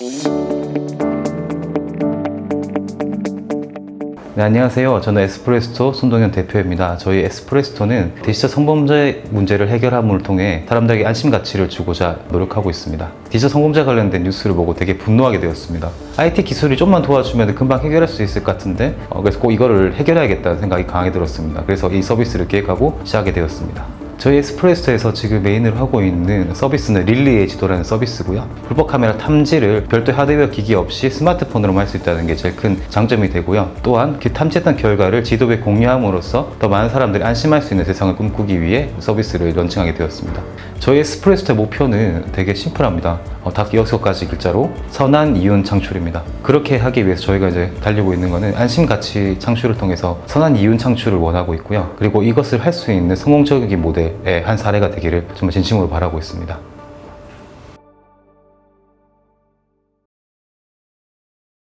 네, 안녕하세요. 저는 에스프레스토 손동현 대표입니다. 저희 에스프레스토는 디지털 성범죄 문제를 해결함을 통해 사람들에게 안심 가치를 주고자 노력하고 있습니다. 디지털 성범죄 관련된 뉴스를 보고 되게 분노하게 되었습니다. IT 기술이 좀만 도와주면 금방 해결할 수 있을 것 같은데 어, 그래서 꼭 이거를 해결해야겠다는 생각이 강하게 들었습니다. 그래서 이 서비스를 계획하고 시작하게 되었습니다. 저희 에스프레소에서 지금 메인으로 하고 있는 서비스는 릴리의 지도라는 서비스고요. 불법 카메라 탐지를 별도의 하드웨어 기기 없이 스마트폰으로만 할 수 있다는 게 제일 큰 장점이 되고요. 또한 그 탐지했던 결과를 지도에 공유함으로써 더 많은 사람들이 안심할 수 있는 세상을 꿈꾸기 위해 서비스를 런칭하게 되었습니다. 저희 에스프레소의 목표는 되게 심플합니다. 어, 딱 여섯 가지 글자로 선한 이윤 창출입니다. 그렇게 하기 위해서 저희가 이제 달리고 있는 거는 안심 가치 창출을 통해서 선한 이윤 창출을 원하고 있고요. 그리고 이것을 할 수 있는 성공적인 모델의 한 사례가 되기를 정말 진심으로 바라고 있습니다.